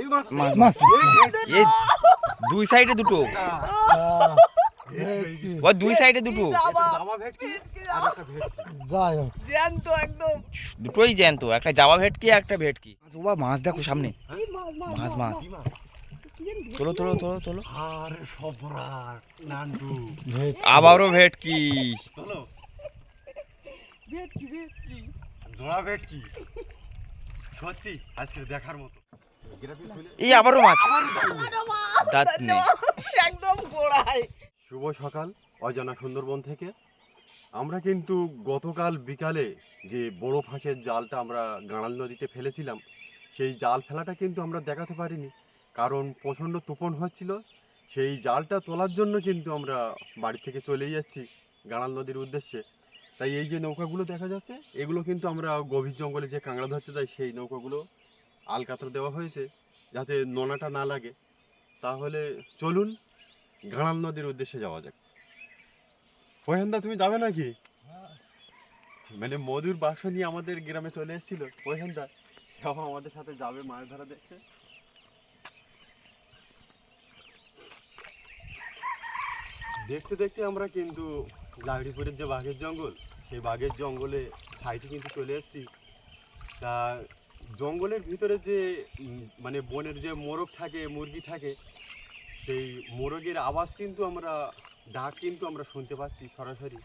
এই মাছ। মাছ মাছ এই দুই সাইডে দুটো। ও দুই সাইডে দুটো। একদম। দুটোই জ্যান্ত একটা জামা ভেটকি একটা ভেটকি। মাছ বাবা মাছ দেখো সামনে। মাছ মাছ আরে সবরাট নান্টু। ভেট আবারও ভেটকি। ভেটকি ভেটকি। জোড়া ভেটকি। সত্যি আজকে দেখার মতো। এই আবারও মাছ। দাঁত নেই। একদম গোড়ায়। শুভ সকাল অজানা সুন্দরবন থেকে। আমরা কিন্তু গতকাল বিকালে যে বড় ফাঁসের জালটা আমরা গাঁড়াল নদীতে ফেলেছিলাম সেই জাল ফেলাটা কিন্তু আমরা দেখাতে পারিনি। কারণ প্রচণ্ড তুফান হচ্ছিল। সেই জালটা তোলার জন্য কিন্তু আমরা বাড়ি থেকে চলেই যাচ্ছি গাঁড়াল নদীর উদ্দেশ্যে। তাই এই যে নৌকাগুলো দেখা যাচ্ছে এগুলো কিন্তু আমরা গভীর জঙ্গলে যে কাঁকড়া ধরতে যাই সেই নৌকাগুলো আলকাতরা দেওয়া হয়েছে যাতে নোনাটা না লাগে। তাহলে চলুন গাঁড়াল নদীর উদ্দেশ্যে যাওয়া যাক। ওহেন্দা তুমি যাবে নাকি? মানে মধুর বাক্স নিয়ে আমাদের গ্রামে চলে এসেছিল। ওহেন্দা সেও আমাদের সাথে যাবে মাছ ধরা দেখতে। দেখতে দেখতে আমরা কিন্তু লাগড়িপুরের যে বাঘের জঙ্গল, সেই বাঘের জঙ্গলে সাইডে কিন্তু চলে এসেছি। তা জঙ্গলের ভিতরে যে মানে বনের যে মোরগ থাকে মুরগি থাকে সেই মোরগের আওয়াজ কিন্তু আমরা ডাক কিন্তু আমরা শুনতে পাচ্ছি সরাসরি।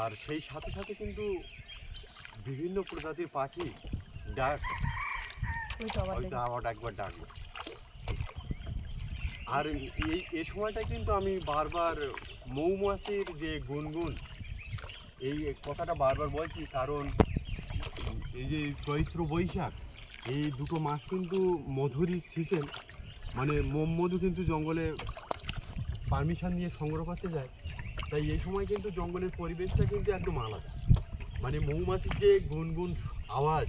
আর সেই সাথে সাথে কিন্তু বিভিন্ন প্রজাতির পাখি ডাক হয়তো আবার একবার ডাকবে। আর এই এ সময়টা কিন্তু আমি বারবার মৌমাছির যে গুনগুন এই কথাটা বারবার বলছি কারণ এই যে চৈত্র বৈশাখ, এই দুটো মাস কিন্তু মধুরই সিজন মানে মোম মধু কিন্তু জঙ্গলে পারমিশন নিয়ে সংগ্রহ করতে যায়। তাই এই সময় কিন্তু জঙ্গলের পরিবেশটা কিন্তু একদম আলাদা। মানে মৌমাছির যে গুনগুন আওয়াজ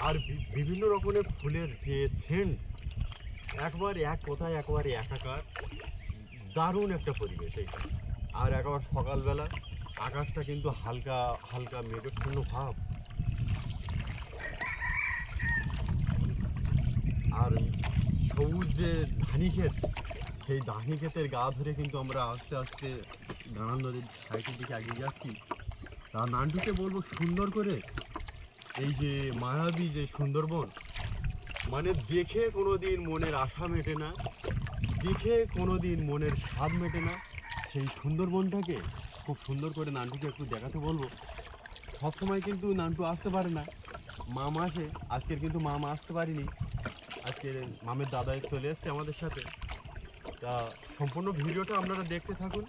আর বিভিন্ন রকমের ফুলের যে সেন্ট একবার এক কোথায় একবারে একাকার, দারুণ একটা পরিবেশ এইটা। আর একবার সকালবেলা আকাশটা কিন্তু হালকা হালকা মেঘাচ্ছন্ন ভাব। আর সবুজ যে ধানি ক্ষেত, সেই ধানি ক্ষেতের গা ধরে কিন্তু আমরা আস্তে আস্তে গাঁড়া নদীর সাইডের দিকে এগিয়ে যাচ্ছি। তা নান্টুকে বলব সুন্দর করে এই যে মায়াবী যে সুন্দরবন মানে দেখে কোনো দিন মনের আশা মেটে না, দেখে কোনো দিন মনের স্বাদ মেটে না। সেই সুন্দরবনটাকে খুব সুন্দর করে নান্টুকে একটু দেখাতে বলব। সবসময় কিন্তু নান্টু আসতে পারে না। মামা আসে আজকের কিন্তু মামা আসতে পারিনি। আজকের মামের দাদা চলে এসছে আমাদের সাথে। তা সম্পূর্ণ ভিডিওটা আপনারা দেখতে থাকুন।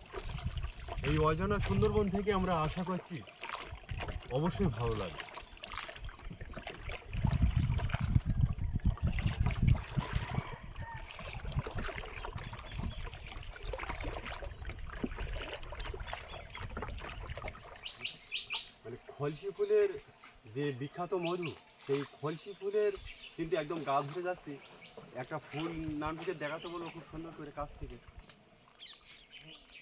এই অজানা সুন্দরবন থেকে আমরা আশা করছি অবশ্যই ভালো লাগবে। মানে খলসি ফুলের যে বিখ্যাত মধু, সেই খলসি ফুলের কিন্তু একদম গা ধরে যাচ্ছে। একটা ফুল নামটিকে দেখাতে বলব খুব সুন্দর করে কাছ থেকে।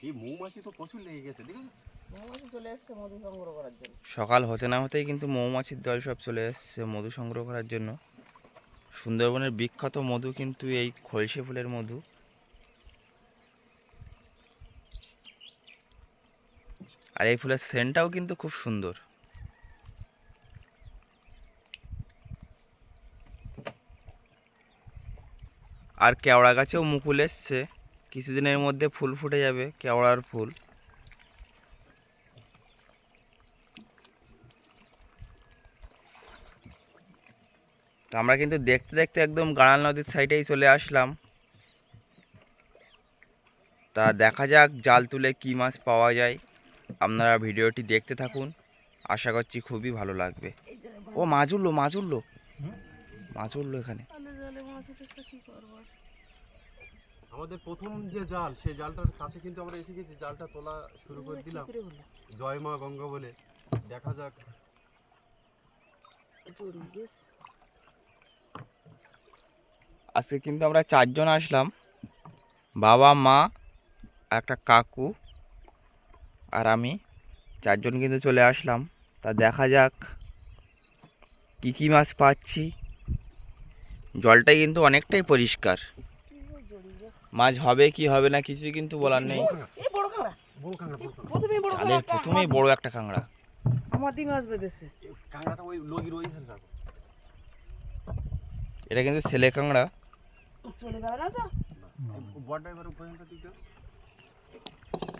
এই মৌমাছি তো প্রচুর লেগে গেছে দেখেছ? মৌমাছি চলে এসছে মধু সংগ্রহ করার জন্য। সকাল হতে না হতেই কিন্তু মৌমাছির দল সব চলে এসছে মধু সংগ্রহ করার জন্য। সুন্দরবনের বিখ্যাত মধু কিন্তু এই খলসে ফুলের মধু। আর এই ফুলের সেন্টটাও কিন্তু খুব সুন্দর। আর কেওড়া গাছেও মুকুল এসছে। কিছুদিনের মধ্যে ফুল ফুটে যাবে কেওড়ার ফুল। তো আমরা কিন্তু দেখতে দেখতে একদম গাড়াল নদীর সাইডেই চলে আসলাম। তা দেখা যাক জাল তুলে কী মাছ পাওয়া যায়। আপনারা ভিডিওটি দেখতে থাকুন। আশা করছি খুবই ভালো লাগবে। ও মাছ উঠল মাছ উঠল মাছ উঠল এখানে আলো জলে মাছ উঠেছে কি করব আর? আমাদের প্রথম যে জাল সেই জালটার কাছে কিন্তু আমরা এসে গেছি জালটা তোলা শুরু করে দিলাম? জয় মা গঙ্গা বলে। দেখা যাক। আজকে কিন্তু আমরা চারজন আসলাম। বাবা মা একটা কাকু আর আমি। চারজন কিন্তু চলে আসলাম। তা দেখা যাক কী কী মাছ পাচ্ছি। জলটাই কিন্তু অনেকটাই পরিষ্কার। মাছ হবে কি হবে না কিছুই কিন্তু বলার নেই। বড় বড় বড় প্রথমেই বড় বড় একটা কাঁকড়া। আমার দিকে ওই লগির ওই এটা কিন্তু ছেলে কাঁকড়া। চলে যাবে না তো? দিক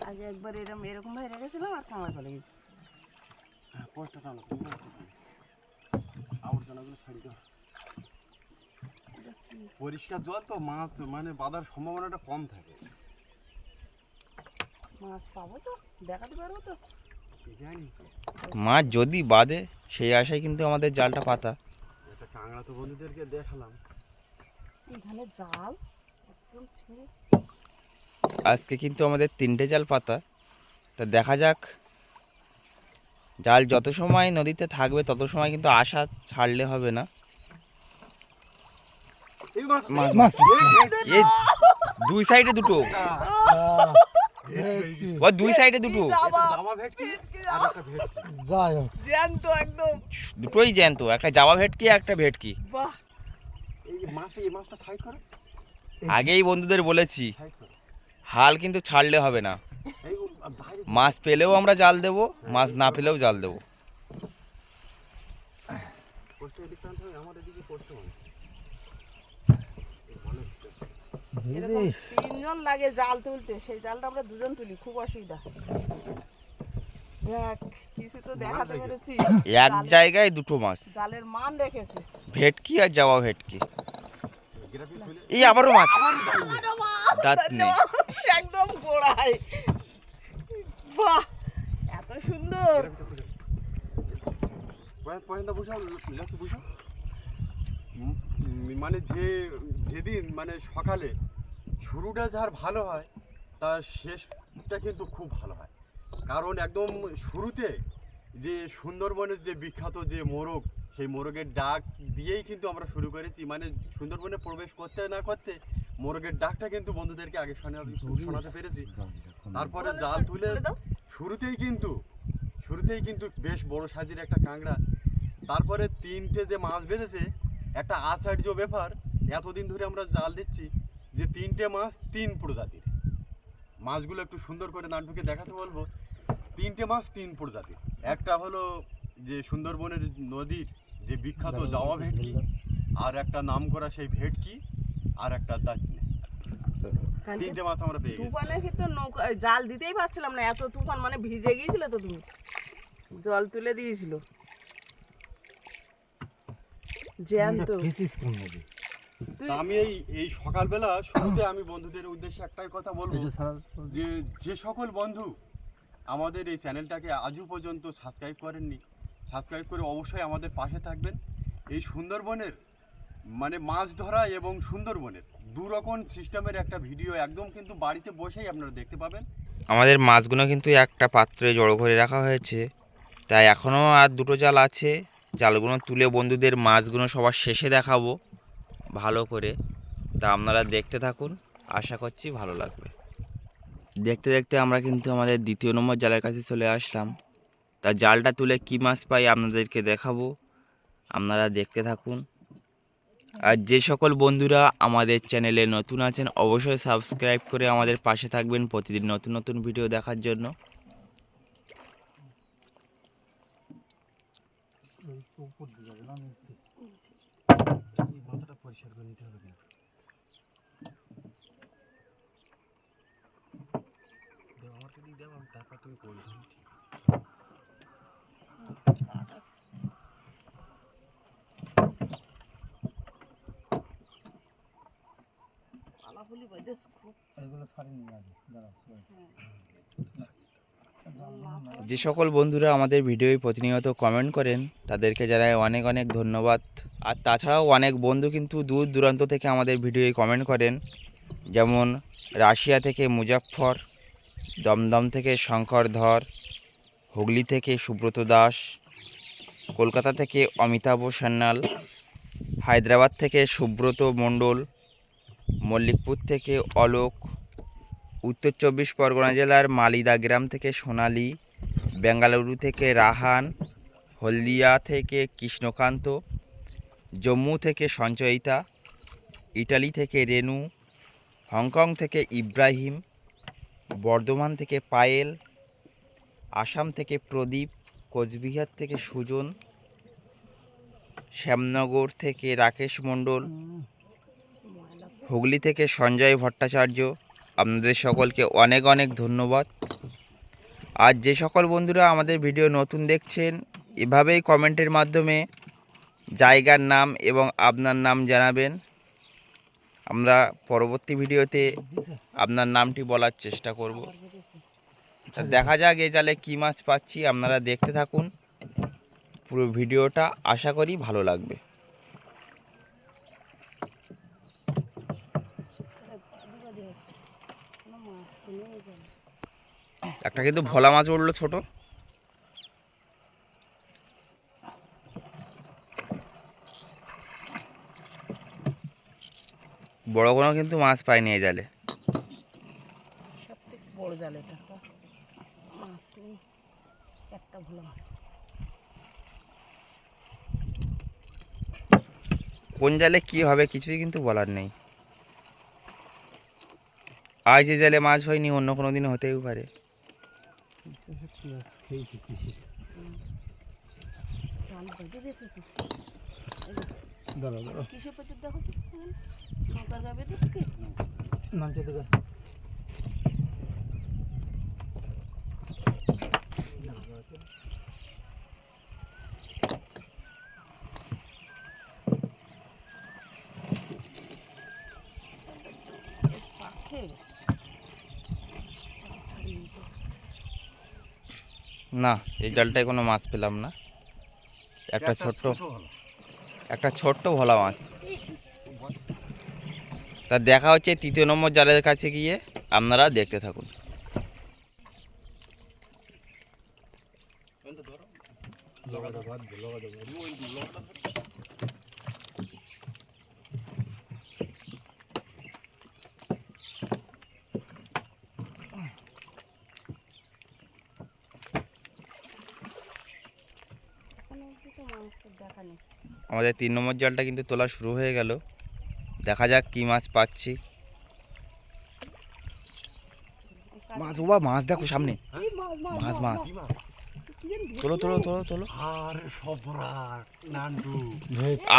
আগে একবার এরকম এরকম আর চলে গেছে। হ্যাঁ পোস্টটা টানো আবর্জনাগুলো ছাড়ি দাও। এটা কি? পরিষ্কার জল তো মাছ মানে বাঁধার সম্ভাবনাটা কম থাকে। মাছ পাবো তো দেখাতে পারব তো। জানি মাছ যদি বাঁধে সেই আশায় কিন্তু আমাদের জালটা পাতা। তো বন্ধুদেরকে দেখালাম। এখানে জাল একদম ছেড়ে। আজকে কিন্তু আমাদের তিনটে জাল পাতা। তা দেখা যাক জাল যত সময় নদীতে থাকবে তত সময় কিন্তু আশা ছাড়লে হবে না। মাছ। মাছ। মাছ এই দুই সাইডে দুটো। ও দুই সাইডে দুটো। একটা জামা ভেটকি? আর একটা ভেটকি। জ্যান্ত একদম। দুটোই জ্যান্ত একটা জাবা ভেটকি একটা ভেটকি। বাহ। এই মাছটা এই মাছটা সাইড করো। আগেই বন্ধুদের বলেছি হাল কিন্তু ছাড়লে হবে না। মাছ পেলেও আমরা জাল দেবো মাছ না পেলেও জাল দেবো। এরকম তিনজন লাগে জাল তুলতে সেই জালটা আমরা দুজন তুলি খুব অসুবিধা। এক জায়গায় দুটো মাছ। জালের মান রেখেছে। ভেটকি আর জাবা ভেটকি। এই আবারও মাছ। দাঁত নেই। একদম গোড়ায়। বাহ এত সুন্দর। মানে যে যেদিন মানে সকালে শুরুটা যার ভালো হয় তার শেষটা কিন্তু খুব ভালো হয়। কারণ একদম শুরুতে যে সুন্দরবনের যে বিখ্যাত যে মোরগ সেই মোরগের ডাক দিয়েই কিন্তু আমরা শুরু করেছি। মানে সুন্দরবনে প্রবেশ করতে না করতে মোরগের ডাকটা কিন্তু বন্ধুদেরকে আগে শোনাতে শোনাতে পেরেছি। তারপরে জাল তুলে। শুরুতেই কিন্তু শুরুতেই কিন্তু বেশ বড় সাজির একটা কাঁকড়া। তারপরে তিনটে যে মাছ বেঁধেছে একটা আচার্য ব্যাপার এতদিন ধরে আমরা জাল দিচ্ছি। যে তিনটে মাছ তিন প্রজাতির। মাছগুলো একটু সুন্দর করে নাটুকে দেখাতে বলব। তিনটে মাছ তিন প্রজাতির। একটা হলো যে সুন্দরবনের নদীর যে বিখ্যাত জাওয়া ভেটকি আর একটা নাম করা সেই ভেটকি আর একটা দাঁতনি তিনটে মাছ আমরা পেয়ে গেছি। তুফানে কিন্তু নৌকা জাল দিতেই পারছিলাম না এত তুফান মানে ভিজে গিয়েছিলে তো তুমি। জল তুলে দিয়েছিল। জ্যান্ত। তা আমি এই এই সকালবেলা শুরুতে আমি বন্ধুদের উদ্দেশ্যে একটাই কথা বলব যে যে সকল বন্ধু আমাদের এই চ্যানেলটাকে আজও পর্যন্ত সাবস্ক্রাইব করেননি সাবস্ক্রাইব করে অবশ্যই আমাদের পাশে থাকবেন। এই সুন্দরবনের মানে মাছ ধরা এবং সুন্দরবনের দু রকম সিস্টেমের একটা ভিডিও একদম কিন্তু বাড়িতে বসেই আপনারা দেখতে পাবেন। আমাদের মাছগুলো কিন্তু একটা পাত্রে জড়ো করে রাখা হয়েছে। তাই এখনও আর দুটো জাল আছে। জালগুলো তুলে বন্ধুদের মাছগুলো সবার শেষে দেখাবো। ভালো করে। তা আপনারা দেখতে থাকুন, আশা করছি ভালো লাগবে। দেখতে দেখতে আমরা কিন্তু আমাদের দ্বিতীয় নম্বর জালের কাছে চলে আসলাম। তা জালটা তুলে কী মাছ পাই আপনাদেরকে দেখাবো। আপনারা দেখতে থাকুন। আর যে সকল বন্ধুরা আমাদের চ্যানেলে নতুন আছেন, অবশ্যই সাবস্ক্রাইব করে আমাদের পাশে থাকবেন প্রতিদিন নতুন নতুন ভিডিও দেখার জন্য এই মাথাটা পরিষ্কার করে নিতে হবে কিন্তু দাও, আমার যদি দাও আমি তারপর তুমি করবে খুব যে সকল বন্ধুরা আমাদের ভিডিও প্রতিনিয়ত কমেন্ট করেন তাদেরকে জানাই অনেক অনেক ধন্যবাদ। আর তাছাড়াও অনেক বন্ধু কিন্তু দূর দূরান্ত থেকে আমাদের ভিডিও কমেন্ট করেন যেমন রাশিয়া থেকে মুজাফফর দমদম থেকে শঙ্কর ধর হুগলি থেকে সুব্রত দাস কলকাতা থেকে অমিতাভ সান্যাল হায়দ্রাবাদ থেকে সুব্রত মণ্ডল মল্লিকপুর থেকে অলোক, উত্তর চব্বিশ পরগনা জেলার মালিদা গ্রাম থেকে সোনালি, বেঙ্গালুরু থেকে রাহান, হলদিয়া থেকে কৃষ্ণকান্ত, জম্মু থেকে সঞ্চয়িতা, ইটালি থেকে রেনু, হংকং থেকে ইব্রাহিম, বর্ধমান থেকে পায়েল, আসাম থেকে প্রদীপ, কোচবিহার থেকে সুজন, শ্যামনগর থেকে রাকেশ মণ্ডল হুগলি থেকে সঞ্জয় ভট্টাচার্য, আপনাদের সকলকে অনেক অনেক ধন্যবাদ। আর যে সকল বন্ধুরা আমাদের ভিডিও নতুন দেখছেন, এভাবেই কমেন্টের মাধ্যমে জায়গার নাম এবং আপনার নাম জানাবেন। আমরা পরবর্তী ভিডিওতে আপনার নামটি বলার চেষ্টা করব। দেখা যাক এ জালে কী মাছ পাচ্ছি, আপনারা দেখতে থাকুন। পুরো ভিডিওটা আশা করি ভালো লাগবে। একটা কিন্তু ভোলা মাছ উঠল ছোট। বড় কোনো কিন্তু মাছ পাইনি এই জালে। বড় জাল এটা। মাছ নেই একটা ভালো মাছ। কোন জালে কি হবে কিছুই কিন্তু বলার নেই। আজ যে জালে মাছ হয়নি অন্য কোনো দিন হতেও পারে। খেয়েছি জাল বেঁধে দিয়েছে তো দাঁড়া দাঁড়া কিসে পেতে দেখো তো নৌকার গা বেঁধেছ কি নামতে দেবে বেশ পাক খেয়ে গেছে পাক ছাড়িয়ে দিতে। না এই জালটায় কোনো মাছ পেলাম না। একটা ছোট্ট একটা ছোট্ট ভোলা মাছ। তা দেখা হচ্ছে তৃতীয় নম্বর জালের কাছে গিয়ে আপনারা দেখতে থাকুন। এখন অবধি তো মাছের দেখা নেই আমাদের তিন নম্বর জালটা কিন্তু তোলা শুরু হয়ে গেল। দেখা যাক কি মাছ পাচ্ছি। মাছ ও মাছ দেখো সামনে। মাছ মাছ। তোলো তোলো তোলো তোলো।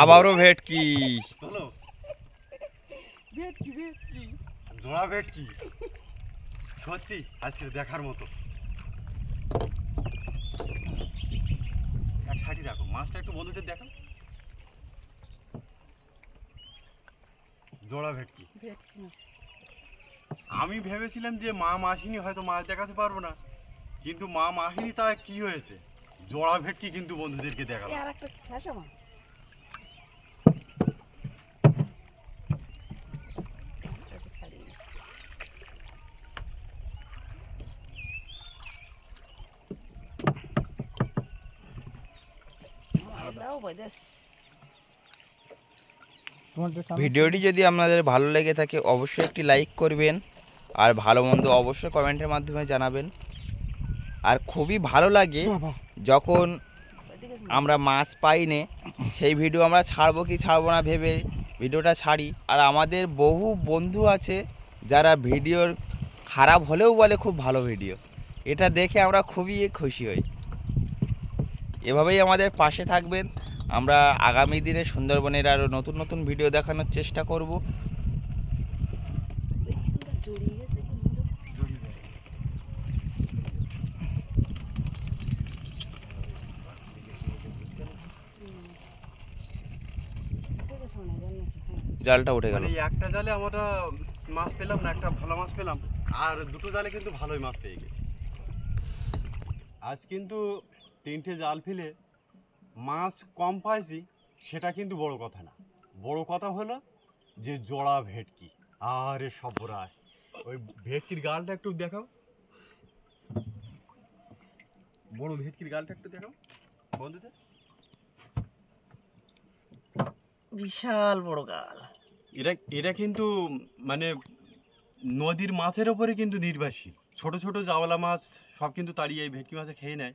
আবারও ভেটকি। জোড়া ভেটকি। সত্যি আজকে দেখার মতো। এক সাইডে রাখো। মাছটা একটু বন্ধুদের দেখো জোড়া ভেটকি। ভেটকি। মাছ আমি ভেবেছিলাম যে মা মাসিনি হয়তো মাছ দেখাতে পারব না কিন্তু মা মাসিনি তা কি হয়েছে? জোড়া ভেটকি কিন্তু বন্ধুদেরকে দেখালাম। আর একটা মাছ বেঁধেছে। ভিডিওটি যদি আপনাদের ভালো লেগে থাকে অবশ্যই একটি লাইক করবেন। আর ভালো মন্দ অবশ্যই কমেন্টের মাধ্যমে জানাবেন। আর খুবই ভালো লাগে যখন আমরা মাছ পাই নে সেই ভিডিও আমরা ছাড়বো কি ছাড়বো না ভেবে ভিডিওটা ছাড়ি। আর আমাদের বহু বন্ধু আছে যারা ভিডিওর খারাপ হলেও বলে খুব ভালো ভিডিও। এটা দেখে আমরা খুবই খুশি হই। এভাবেই আমাদের পাশে থাকবেন। আমরা আগামী দিনে সুন্দরবনের আরও নতুন নতুন ভিডিও দেখানোর চেষ্টা করব। জালটা উঠে গেল। মানে একটা জালে আমরা মাছ পেলাম না, একটা ভালো মাছ পেলাম। আর দুটো জালে কিন্তু ভালোই মাছ পেয়ে গেছি। আজ কিন্তু তিনটে জাল ফেলে মাছ কম পাইছি সেটা কিন্তু বড় কথা না। বড় কথা হলো যে জোড়া ভেটকি। আরে সব্যরাস ওই ভেটকির গালটা একটু দেখাও। বড় ভেটকির গালটা একটু দেখাও। বন্ধুদের। বিশাল বড় গাল। এরা এরা কিন্তু মানে নদীর মাছের ওপরে কিন্তু নির্ভরশীল। ছোট ছোট জাওলা মাছ সব কিন্তু তাড়িয়ে এই ভেটকি মাছে খেয়ে নেয়।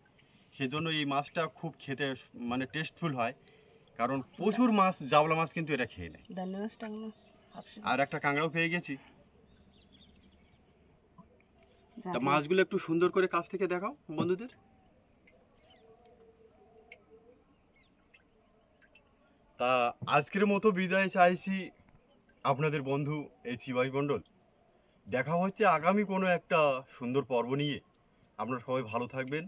সেজন্য এই মাছটা খুব খেতে মানে টেস্টফুল হয়। কারণ প্রচুর মাছ জাওলা মাছ কিন্তু এটা খেয়ে নেয়। আর একটা কাঁকড়াও পেয়ে গেছি। তা মাছগুলো একটু সুন্দর করে কাছ থেকে দেখাও বন্ধুদের। তা আজকের মতো বিদায় চাইছি আপনাদের বন্ধু এই শিবাই মণ্ডল। দেখা হচ্ছে আগামী কোনো একটা সুন্দর পর্ব নিয়ে। আপনারা সবাই ভালো থাকবেন।